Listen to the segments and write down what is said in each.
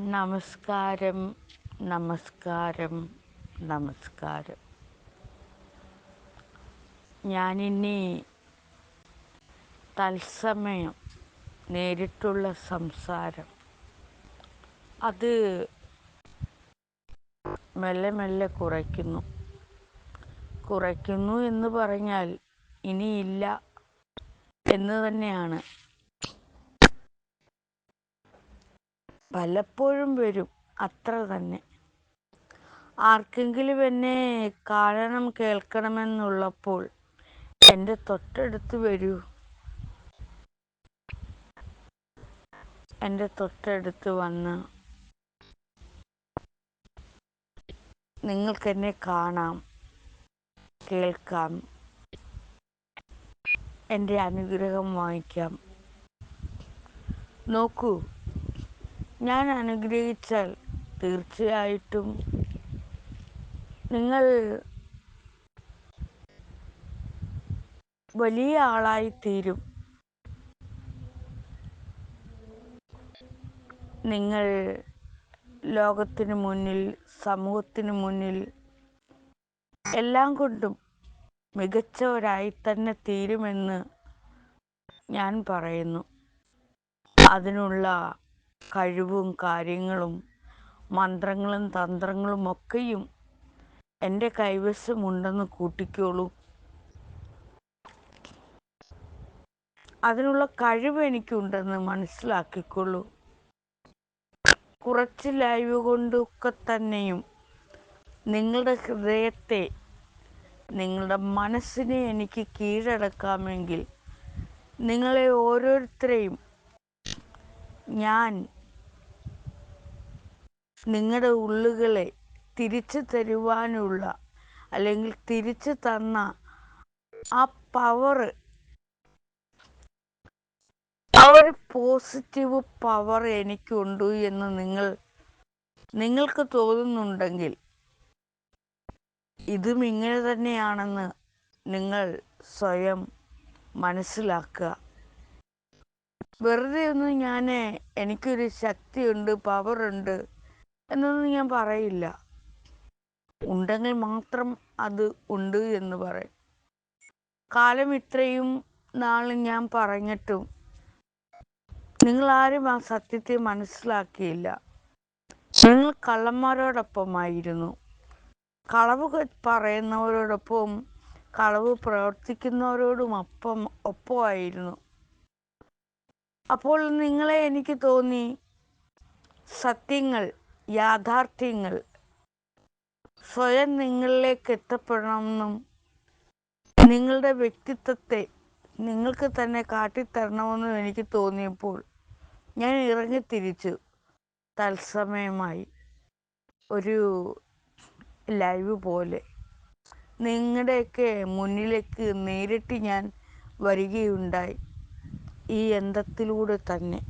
നമസ്കാരം നമസ്കാരം നമസ്കാരം. ഞാനിനി തത്സമയം നേരിട്ടുള്ള സംസാരം. അത് മെല്ലെ മെല്ലെ കുറയ്ക്കുന്നു. കുറയ്ക്കുന്നു എന്ന് പറഞ്ഞാൽ ഇനിയില്ല എന്ന് തന്നെയാണ്. പലപ്പോഴും വരും. അത്ര തന്നെ. ആർക്കെങ്കിലും എന്നെ കാണണം കേൾക്കണമെന്നുള്ളപ്പോൾ എന്റെ തൊട്ടടുത്ത് വരൂ. എന്റെ തൊട്ടടുത്ത് വന്ന് നിങ്ങൾക്കെന്നെ കാണാം. കേൾക്കാം. എന്റെ അനുഗ്രഹം വാങ്ങിക്കാം. നോക്കൂ. ഞാൻ അനുഗ്രഹിച്ചാൽ തീർച്ചയായിട്ടും നിങ്ങൾ വലിയ ആളായി തീരും. നിങ്ങൾ ലോകത്തിന് മുന്നിൽ സമൂഹത്തിന് മുന്നിൽ എല്ലാം കൊണ്ടും മികച്ചവരായി തന്നെ തീരുമെന്ന് ഞാൻ പറയുന്നു. അതിനുള്ള കഴിവും കാര്യങ്ങളും മന്ത്രങ്ങളും തന്ത്രങ്ങളും ഒക്കെയും എന്റെ കൈവശമുണ്ടെന്ന് കൂട്ടിക്കോളൂ. അതിനുള്ള കഴിവ് എനിക്കുണ്ടെന്ന് മനസ്സിലാക്കിക്കൊള്ളൂ കുറച്ച് ലൈവ് കൊണ്ടൊക്കെ തന്നെയും നിങ്ങളുടെ ഹൃദയത്തെ നിങ്ങളുടെ മനസ്സിനെ എനിക്ക് കീഴടക്കാമെങ്കിൽ നിങ്ങളെ ഓരോരുത്തരെയും ഞാൻ നിങ്ങളുടെ ഉള്ളുകളെ തിരിച്ചു തരുവാനുള്ള അല്ലെങ്കിൽ തിരിച്ചു തന്ന ആ പവർ ആ ഒരു പോസിറ്റീവ് പവർ എനിക്കുണ്ട് എന്ന് നിങ്ങൾ നിങ്ങൾക്ക് തോന്നുന്നുണ്ടെങ്കിൽ ഇതും ഇങ്ങനെ തന്നെയാണെന്ന് നിങ്ങൾ സ്വയം മനസ്സിലാക്കുക. വെറുതെ ഒന്നും ഞാൻ എനിക്കൊരു ശക്തിയുണ്ട് പവറുണ്ട് എന്നൊന്നും ഞാൻ പറയില്ല. ഉണ്ടെങ്കിൽ മാത്രം അത് ഉണ്ട് എന്ന് പറയും. കാലം ഇത്രയും നാൾ ഞാൻ പറഞ്ഞിട്ടും നിങ്ങളാരും ആ സത്യത്തെ മനസ്സിലാക്കിയില്ല. നിങ്ങൾ കള്ളന്മാരോടൊപ്പമായിരുന്നു. കളവ് പറയുന്നവരോടൊപ്പം കളവ് പ്രവർത്തിക്കുന്നവരോടും ഒപ്പം ഒപ്പമായിരുന്നു. അപ്പോൾ നിങ്ങളെ എനിക്ക് തോന്നി സത്യങ്ങൾ യാഥാർത്ഥ്യങ്ങൾ സ്വയം നിങ്ങളിലേക്ക് എത്തപ്പെടണമെന്നും നിങ്ങളുടെ വ്യക്തിത്വത്തെ നിങ്ങൾക്ക് തന്നെ കാട്ടിത്തരണമെന്നും എനിക്ക് തോന്നിയപ്പോൾ ഞാൻ ഇറങ്ങി തിരിച്ചു തത്സമയമായി ഒരു ലൈവ് പോലെ നിങ്ങളുടെയൊക്കെ മുന്നിലേക്ക് നേരിട്ട് ഞാൻ വരികയുണ്ടായി. ഈ യന്ത്രത്തിലൂടെ തന്നെ.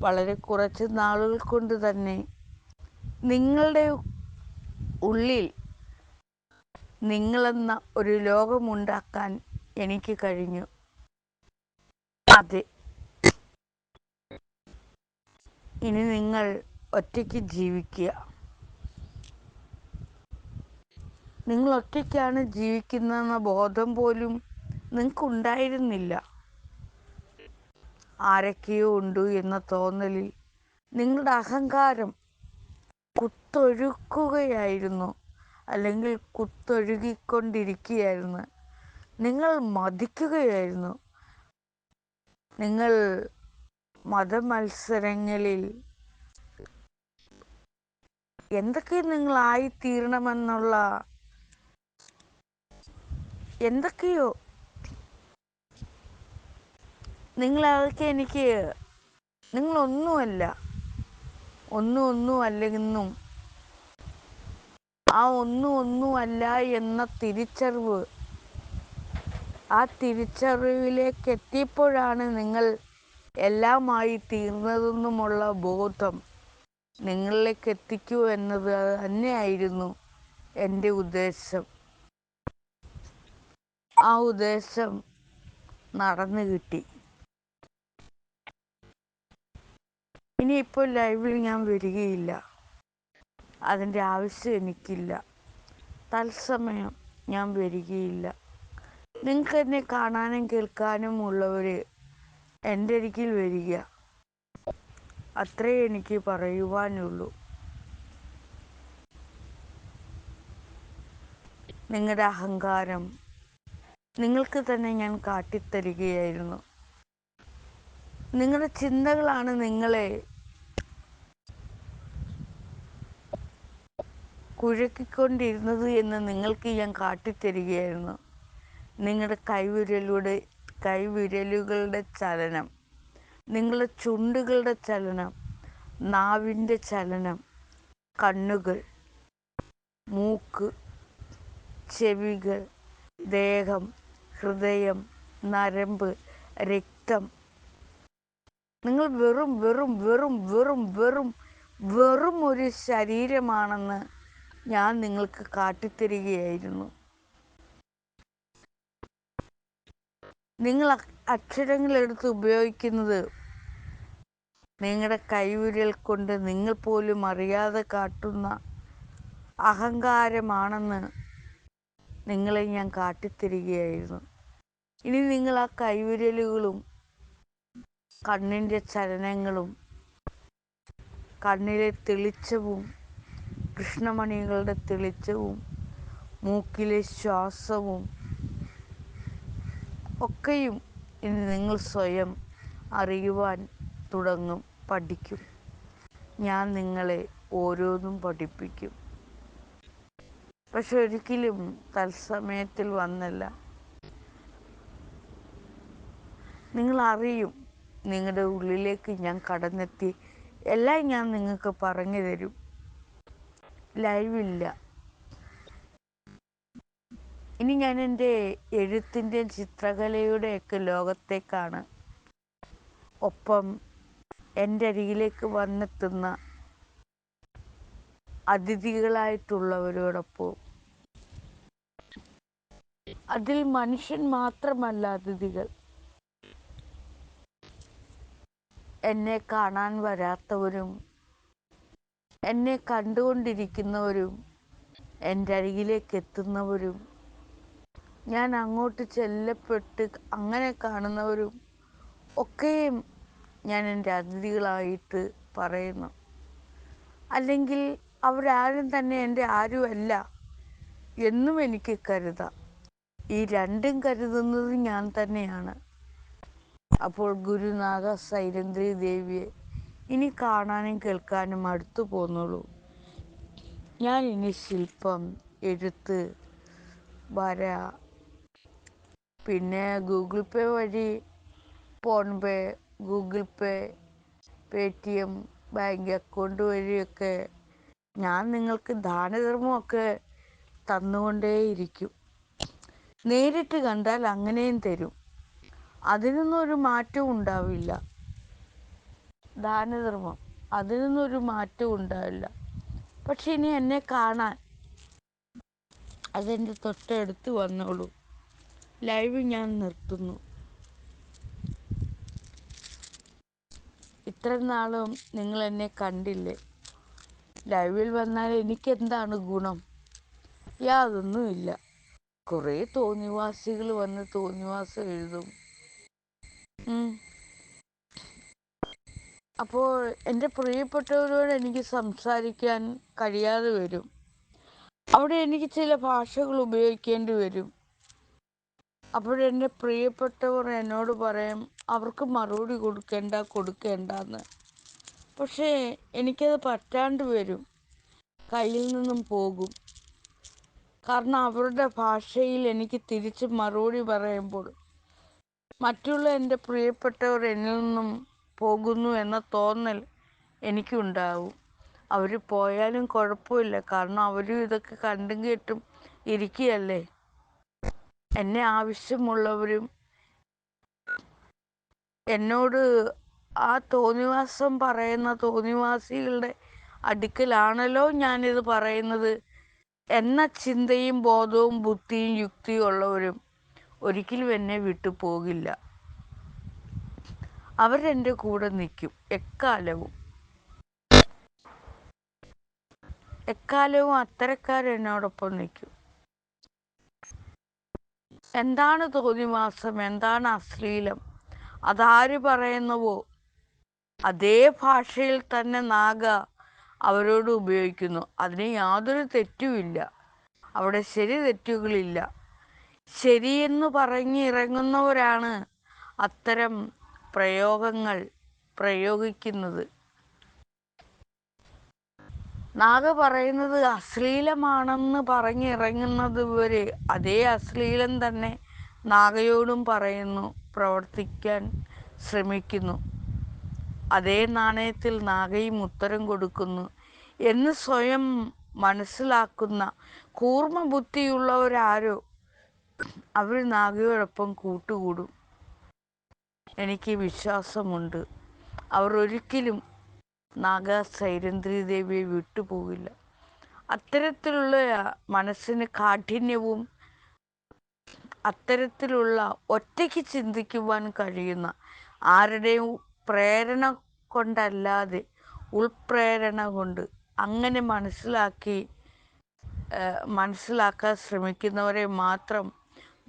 വളരെ കുറച്ച് നാളുകൾ കൊണ്ട് തന്നെ നിങ്ങളുടെ ഉള്ളിൽ നിങ്ങളെന്ന ഒരു ലോകമുണ്ടാക്കാൻ എനിക്ക് കഴിഞ്ഞു. അതെ. ഇനി നിങ്ങൾ ഒറ്റയ്ക്ക് ജീവിക്കുക. നിങ്ങൾ ഒറ്റയ്ക്കാണ് ജീവിക്കുന്നതെന്ന ബോധം പോലും നിങ്ങൾക്കുണ്ടായിരുന്നില്ല. ആരൊക്കെയോ ഉണ്ട് എന്ന തോന്നലിൽ നിങ്ങളുടെ അഹങ്കാരം കുത്തൊഴുക്കുകയായിരുന്നു അല്ലെങ്കിൽ കുത്തൊഴുകിക്കൊണ്ടിരിക്കുകയായിരുന്നു. നിങ്ങൾ മതിക്കുകയായിരുന്നു. നിങ്ങൾ മതമത്സരങ്ങളിൽ എന്തൊക്കെ നിങ്ങളായിത്തീരണമെന്നുള്ള എന്തൊക്കെയോ നിങ്ങൾ എനിക്ക് എനിക്ക് നിങ്ങളൊന്നുമല്ല ഒന്നും ഒന്നും അല്ലെന്നും ആ ഒന്നും ഒന്നും അല്ല എന്ന തിരിച്ചറിവ് ആ തിരിച്ചറിവിലേക്ക് എത്തിയപ്പോഴാണ് നിങ്ങൾ എല്ലാമായി തീർന്നതെന്നുമുള്ള ബോധം നിങ്ങളിലേക്ക് എത്തിക്കൂ എന്നത് തന്നെയായിരുന്നു എന്റെ ഉദ്ദേശം. ആ ഉദ്ദേശം നടന്നു കിട്ടി ഇനിയിപ്പോൾ ലൈവിൽ ഞാൻ വരികയില്ല. അതിന്റെ ആവശ്യം എനിക്കില്ല. തത്സമയം ഞാൻ വരികയില്ല. നിങ്ങൾക്ക് എന്നെ കാണാനും കേൾക്കാനും ഉള്ളവർ എന്റെ അരികിൽ വരിക. അത്രേ എനിക്ക് പറയുവാനുള്ളൂ. നിങ്ങളുടെ അഹങ്കാരം നിങ്ങൾക്ക് തന്നെ ഞാൻ കാട്ടിത്തരികയായിരുന്നു. നിങ്ങളുടെ ചിന്തകളാണ് നിങ്ങളെ കുഴക്കിക്കൊണ്ടിരുന്നത് എന്ന് നിങ്ങൾക്ക് ഞാൻ കാട്ടിത്തരികയായിരുന്നു. നിങ്ങളുടെ കൈവിരലുടെ കൈവിരലുകളുടെ ചലനം നിങ്ങളുടെ ചുണ്ടുകളുടെ ചലനം നാവിന്റെ ചലനം കണ്ണുകൾ മൂക്ക് ചെവികൾ ദേഹം ഹൃദയം നരമ്പ് രക്തം. നിങ്ങൾ വെറും വെറും വെറും വെറും വെറും വെറും ഒരു ശരീരമാണെന്ന് ഞാൻ നിങ്ങൾക്ക് കാട്ടിത്തരികയായിരുന്നു. നിങ്ങൾ അക്ഷരങ്ങൾ എടുത്ത് ഉപയോഗിക്കുന്നത് നിങ്ങളുടെ കൈവിരൽ കൊണ്ട് നിങ്ങൾ പോലും അറിയാതെ കാട്ടുന്ന അഹങ്കാരമാണെന്ന് നിങ്ങളെ ഞാൻ കാട്ടിത്തരികയായിരുന്നു. ഇനി നിങ്ങൾ ആ കൈവിരലുകളും കണ്ണിന്റെ ചലനങ്ങളും കണ്ണിലെ തെളിച്ചവും കൃഷ്ണമണികളുടെ തെളിച്ചവും മൂക്കിലെ ശ്വാസവും ഒക്കെയും ഇനി നിങ്ങൾ സ്വയം അറിയുവാൻ തുടങ്ങും പഠിക്കും. ഞാൻ നിങ്ങളെ ഓരോന്നും പഠിപ്പിക്കും. പക്ഷെ ഒരിക്കലും തത്സമയത്തിൽ വന്നല്ല. നിങ്ങൾ അറിയും നിങ്ങളുടെ ഉള്ളിലേക്ക് ഞാൻ കടന്നെത്തി. എല്ലാം ഞാൻ നിങ്ങൾക്ക് പറഞ്ഞു തരും. ലൈവില്ല. ഇനി ഞാൻ എന്റെ എഴുത്തിന്റെയും ചിത്രകലയുടെയൊക്കെ ലോകത്തേക്കാണ് ഒപ്പം എന്റെ അരികിലേക്ക് വന്നെത്തുന്ന അതിഥികളായിട്ടുള്ളവരോടൊപ്പം. അതിൽ മനുഷ്യൻ മാത്രമല്ല അതിഥികൾ. എന്നെ കാണാൻ വരാത്തവരും എന്നെ കണ്ടുകൊണ്ടിരിക്കുന്നവരും എന്റെ അരികിലേക്ക് എത്തുന്നവരും ഞാൻ അങ്ങോട്ട് ചെല്ലപ്പെട്ട് അങ്ങനെ കാണുന്നവരും ഒക്കെയും ഞാൻ എന്റെ അതിഥികളായിട്ട് പറയുന്നു. അല്ലെങ്കിൽ അവരാരും തന്നെ എന്റെ ആരുമല്ല എന്നും എനിക്ക് കരുതാം. ഈ രണ്ടും കരുതുന്നത് ഞാൻ തന്നെയാണ്. അപ്പോൾ ഗുരുനാഥ സൈലന്ദ്രി ദേവിയെ ഇനി കാണാനും കേൾക്കാനും അടുത്തു പോന്നുള്ളൂ ഞാൻ ഇനി ശില്പം എഴുത്ത് വര പിന്നെ ഗൂഗിൾ പേ വഴി PhonePe Google Pay Paytm bank account വഴിയൊക്കെ ഞാൻ നിങ്ങൾക്ക് ദാനധർമ്മമൊക്കെ തന്നുകൊണ്ടേയിരിക്കും. നേരിട്ട് കണ്ടാൽ അങ്ങനെയും തരും. അതിനൊന്നും ഒരു മാറ്റവും ഉണ്ടാവില്ല. ദാനധർമ്മം. അതിനൊന്നും ഒരു മാറ്റവും ഉണ്ടാവില്ല. പക്ഷെ ഇനി എന്നെ കാണാൻ അതെന്റെ തൊട്ടടുത്ത് വന്നോളൂ. ലൈവ് ഞാൻ നിർത്തുന്നു. ഇത്ര നാളും നിങ്ങൾ എന്നെ കണ്ടില്ലേ? ലൈവിൽ വന്നാൽ എനിക്കെന്താണ് ഗുണം? യാതൊന്നുമില്ല കുറേ തോന്നിവാസികൾ വന്ന് തോന്നിവാസം എഴുതും. അപ്പോൾ എന്റെ പ്രിയപ്പെട്ടവരോട് എനിക്ക് സംസാരിക്കാൻ കഴിയാതെ വരും. അവിടെ എനിക്ക് ചില ഭാഷകൾ ഉപയോഗിക്കേണ്ടി വരും. അപ്പോഴെന്റെ പ്രിയപ്പെട്ടവർ എന്നോട് പറയും അവർക്ക് മറുപടി കൊടുക്കേണ്ട കൊടുക്കേണ്ടെന്ന്. പക്ഷേ എനിക്കത് പറ്റാണ്ട് വരും. കയ്യിൽ നിന്നും പോകും. കാരണം അവരുടെ ഭാഷയിൽ എനിക്ക് തിരിച്ച് മറുപടി പറയുമ്പോൾ മറ്റുള്ള എന്റെ പ്രിയപ്പെട്ടവർ എന്നിൽ നിന്നും പോകുന്നു എന്ന തോന്നൽ എനിക്കുണ്ടാവും. അവർ പോയാലും കുഴപ്പമില്ല. കാരണം അവരും ഇതൊക്കെ കണ്ടും കേട്ടും ഇരിക്കുകയല്ലേ? എന്നെ ആവശ്യമുള്ളവരും എന്നോട് ആ തോന്നിവാസം പറയുന്ന തോന്നിവാസികളുടെ അടുക്കലാണല്ലോ ഞാനിത് പറയുന്നത് എന്ന ചിന്തയും ബോധവും ബുദ്ധിയും യുക്തിയും ഉള്ളവരും ഒരിക്കലും എന്നെ വിട്ടു പോകില്ല. അവരെന്റെ കൂടെ നിൽക്കും. എക്കാലവും. എക്കാലവും അത്തരക്കാരെന്നോടൊപ്പം നിൽക്കും. എന്താണ് തോന്നിവാസം? എന്താണ് അശ്ലീലം? അതാര് പറയുന്നുവോ? അതേ ഭാഷയിൽ തന്നെ നാഗ അവരോട് ഉപയോഗിക്കുന്നു. അതിന് യാതൊരു തെറ്റുമില്ല അവിടെ ശരി തെറ്റുകളില്ല. ശരിയെന്ന് പറഞ്ഞിറങ്ങുന്നവരാണ് അത്തരം പ്രയോഗങ്ങൾ പ്രയോഗിക്കുന്നത്. നാഗ പറയുന്നത് അശ്ലീലമാണെന്ന് പറഞ്ഞിറങ്ങുന്നത് വരെ അതേ അശ്ലീലം തന്നെ നാഗയോടും പറയുന്നു പ്രവർത്തിക്കാൻ ശ്രമിക്കുന്നു. അതേ നാണയത്തിൽ നാഗയും ഉത്തരം കൊടുക്കുന്നു എന്ന് സ്വയം മനസ്സിലാക്കുന്ന കൂർമ്മ ബുദ്ധിയുള്ളവരാരോ അവർ നാഗയോടൊപ്പം കൂട്ടുകൂടും. എനിക്ക് വിശ്വാസമുണ്ട്. അവർ ഒരിക്കലും നാഗ സൈരന്ദ്രി ദേവിയെ വിട്ടുപോകില്ല. അത്തരത്തിലുള്ള മനസ്സിന് കാഠിന്യവും അത്തരത്തിലുള്ള ഒറ്റയ്ക്ക് ചിന്തിക്കുവാൻ കഴിയുന്ന ആരുടെയും പ്രേരണ കൊണ്ടല്ലാതെ ഉൾപ്രേരണ കൊണ്ട് അങ്ങനെ മനസ്സിലാക്കി മനസ്സിലാക്കാൻ ശ്രമിക്കുന്നവരെ മാത്രം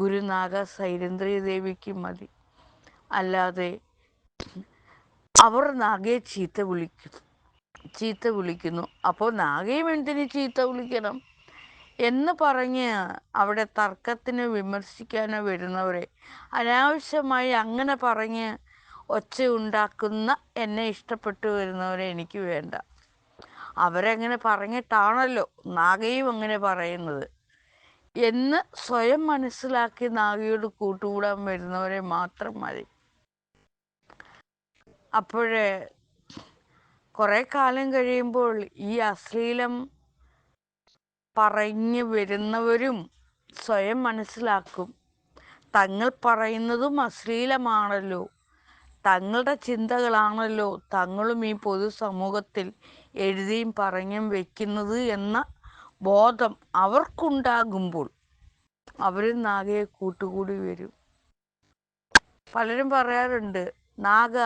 ഗുരുനാഗ സൈരന്ദ്രി ദേവിക്ക് മതി. അല്ലാതെ അവർ നാഗയെ ചീത്ത വിളിക്കും. ചീത്ത വിളിക്കുന്നു. അപ്പോൾ നാഗയും എന്തിന് ചീത്ത വിളിക്കണം? എന്ന് പറഞ്ഞ് അവിടെ തർക്കത്തിന് വിമർശിക്കാനോ വരുന്നവരെ അനാവശ്യമായി അങ്ങനെ പറഞ്ഞ് ഒച്ച ഉണ്ടാക്കുന്ന എന്നെ ഇഷ്ടപ്പെട്ടു വരുന്നവരെ എനിക്ക് വേണ്ട. അവരങ്ങനെ പറഞ്ഞിട്ടാണല്ലോ നാഗയും അങ്ങനെ പറയുന്നത്. എന്ന് സ്വയം മനസ്സിലാക്കി നാഗയോട് കൂട്ടുകൂടാൻ വരുന്നവരെ മാത്രം മതി. അപ്പോഴേ കുറെ കാലം കഴിയുമ്പോൾ ഈ അശ്ലീലം പറഞ്ഞു വരുന്നവരും സ്വയം മനസ്സിലാക്കും. തങ്ങൾ പറയുന്നതും അശ്ലീലമാണല്ലോ. തങ്ങളുടെ ചിന്തകളാണല്ലോ തങ്ങളും ഈ പൊതുസമൂഹത്തിൽ എഴുതിയും പറഞ്ഞും വെക്കുന്നത് എന്ന ബോധം അവർക്കുണ്ടാകുമ്പോൾ അവരും നാഗയെ കൂട്ടുകൂടി വരും. പലരും പറയാറുണ്ട് നാഗ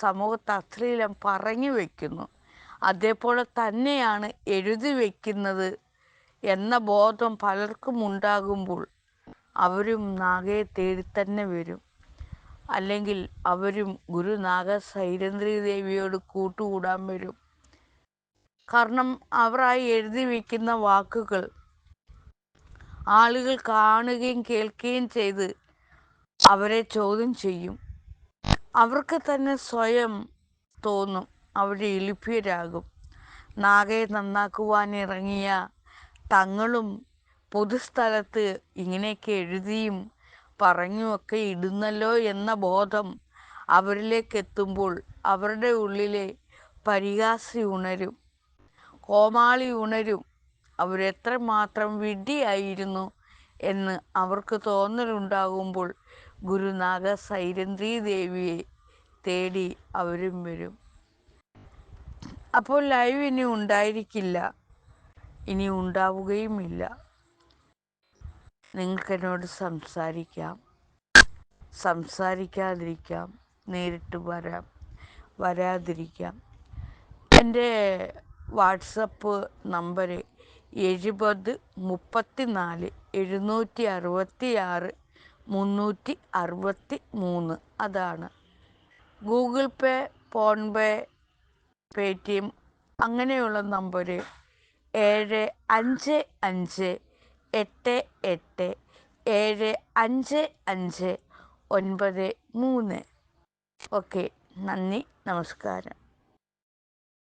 സമൂഹത്തെ അശ്ലീലം പറഞ്ഞു വയ്ക്കുന്നു അതേപോലെ തന്നെയാണ് എഴുതി വയ്ക്കുന്നത് എന്ന ബോധം പലർക്കും ഉണ്ടാകുമ്പോൾ അവരും നാഗയെ തേടി തന്നെ വരും. അല്ലെങ്കിൽ അവരും ഗുരുനാഗ സൈരന്ദ്രി ദേവിയോട് കൂട്ടുകൂടാൻ വരും. കാരണം അവരായി എഴുതി വയ്ക്കുന്ന വാക്കുകൾ ആളുകൾ കാണുകയും കേൾക്കുകയും ചെയ്ത് അവരെ ചോദ്യം ചെയ്യും. അവർക്ക് തന്നെ സ്വയം തോന്നും അവിടെ എളിപ്യരാകും നാഗയെ നന്നാക്കുവാൻ ഇറങ്ങിയ തങ്ങളും പൊതുസ്ഥലത്ത് ഇങ്ങനെയൊക്കെ എഴുതിയും പറഞ്ഞുമൊക്കെ ഇടുന്നല്ലോ എന്ന ബോധം അവരിലേക്ക് എത്തുമ്പോൾ അവരുടെ ഉള്ളിലെ പരിഹാസി ഉണരും. കോമാളി ഉണരും. അവരെത്രമാത്രം വിഡ്ഢിയായിരുന്നു എന്ന് അവർക്ക് തോന്നലുണ്ടാകുമ്പോൾ ഗുരുനാഗ സൈരന്ദ്രീ ദേവിയെ തേടി അവരും വരും. അപ്പോൾ ലൈവ് ഇനി ഉണ്ടായിരിക്കില്ല. ഇനി ഉണ്ടാവുകയുമില്ല. നിങ്ങൾക്കെന്നോട് സംസാരിക്കാം. സംസാരിക്കാതിരിക്കാം. നേരിട്ട് വരാം. വരാതിരിക്കാം. എന്റെ വാട്സപ്പ് നമ്പർ എഴുപത് മുപ്പത്തി നാല് എഴുന്നൂറ്റി അറുപത്തി ആറ് മുന്നൂറ്റി അറുപത്തി മൂന്ന് അതാണ്. Google Pay PhonePe Paytm അങ്ങനെയുള്ള നമ്പർ ഏഴ് അഞ്ച് അഞ്ച് എട്ട് എട്ട് ഏഴ് അഞ്ച് അഞ്ച് ഒൻപത് മൂന്ന്. ഓക്കെ നന്ദി നമസ്കാരം.